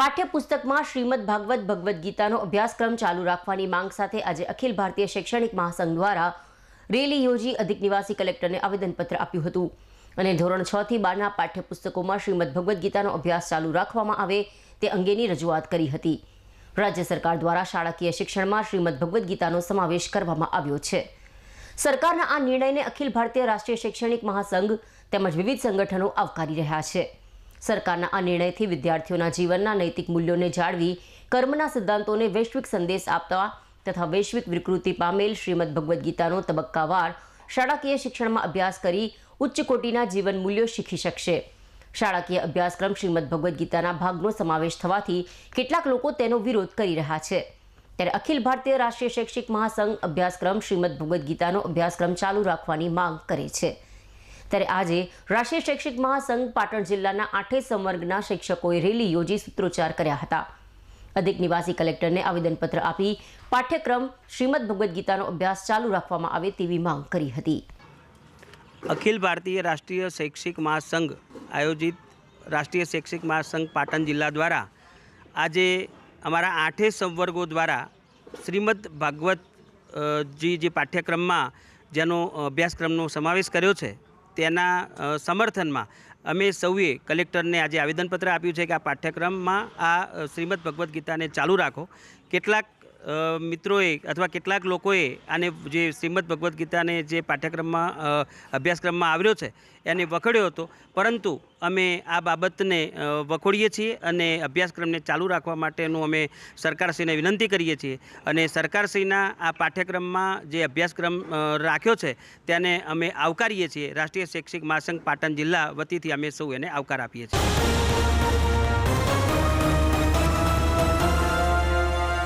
પાઠ્યપુસ્તકમાં શ્રીમદ ભાગવત ભગવદ્ ગીતાનો અભ્યાસક્રમ ચાલુ રાખવાની માંગ સાથે આજે અખિલ ભારતીય શૈક્ષણિક મહાસંઘ દ્વારા રેલી યોજી અધિક નિવાસી કલેક્ટરને આવેદનપત્ર આપ્યું હતું. અને ધોરણ છ થી બારના પાઠ્યપુસ્તકોમાં શ્રીમદ ભગવદ્ ગીતાનો અભ્યાસ ચાલુ રાખવામાં આવે તે અંગેની રજૂઆત કરી હતી. રાજ્ય સરકાર દ્વારા શાળાકીય શિક્ષણમાં શ્રીમદ ભગવદ્ ગીતાનો સમાવેશ કરવામાં આવ્યો છે. સરકારના આ નિર્ણયને અખિલ ભારતીય રાષ્ટ્રીય શૈક્ષણિક મહાસંઘ તેમજ વિવિધ સંગઠનો આવકારી રહ્યા છે. સરકારના આ નિર્ણયથી વિદ્યાર્થીઓના જીવનના નૈતિક મૂલ્યોને જાળવી કર્મના સિદ્ધાંતોને વૈશ્વિક સંદેશ આપતા તથા વૈશ્વિક વિકૃતિ પામેલ શ્રીમદ ભગવદ્ ગીતાનો તબક્કાવાર શાળાકીય શિક્ષણમાં અભ્યાસ કરી ઉચ્ચ કોટીના જીવન મૂલ્યો શીખી શકશે. શાળાકીય અભ્યાસક્રમ શ્રીમદ ભગવદ્ ગીતાના ભાગનો સમાવેશ થવાથી કેટલાક લોકો તેનો વિરોધ કરી રહ્યા છે. ત્યારે અખિલ ભારતીય રાષ્ટ્રીય શૈક્ષિક મહાસંઘ અભ્યાસક્રમ શ્રીમદ ભગવદ્ ગીતાનો અભ્યાસક્રમ ચાલુ રાખવાની માંગ કરે છે. ત્યારે આજે રાષ્ટ્રીય શૈક્ષિક મહાસંઘ પાટણ જિલ્લાના આઠે સંવર્ગના શિક્ષકોએ રેલી યોજી સૂત્રોચ્ચાર કર્યા હતા. અધિક નિવાસી કલેક્ટરને આવેદનપત્ર આપી પાઠ્યક્રમ શ્રીમદ ભગવદ્ ગીતાનો અભ્યાસ ચાલુ રાખવામાં આવે તેવી માંગ કરી હતી. અખિલ ભારતીય રાષ્ટ્રીય શૈક્ષિક મહાસંઘ આયોજિત રાષ્ટ્રીય શૈક્ષિક મહાસંઘ પાટણ જિલ્લા દ્વારા આજે અમારા આઠે સંવર્ગો દ્વારા શ્રીમદ ભાગવત જી જે પાઠ્યક્રમમાં જેનો અભ્યાસક્રમનો સમાવેશ કર્યો છે તેના સમર્થનમાં અમે સૌએ કલેક્ટરને આજે આવેદનપત્ર આપ્યું છે કે આ પાઠ્યક્રમમાં આ શ્રીમદ ભગવદ્ ગીતાને ચાલુ રાખો. કેટલાક મિત્રોએ અથવા કેટલાક લોકોએ આને જે શ્રીમદ ભગવદ્ ગીતાને જે પાઠ્યક્રમમાં અભ્યાસક્રમમાં આવ્યો છે, એને વખોડ્યો હતો. પરંતુ અમે આ બાબતને વખોડીએ છીએ અને અભ્યાસક્રમને ચાલુ રાખવા માટેનું અમે સરકારશ્રીને વિનંતી કરીએ છીએ. અને સરકારશ્રીના આ પાઠ્યક્રમમાં જે અભ્યાસક્રમ રાખ્યો છે, તેને અમે આવકારીએ છીએ. રાષ્ટ્રીય શૈક્ષિક મહાસંઘ પાટણ જિલ્લા વતીથી અમે સૌ એને આવકાર આપીએ છીએ.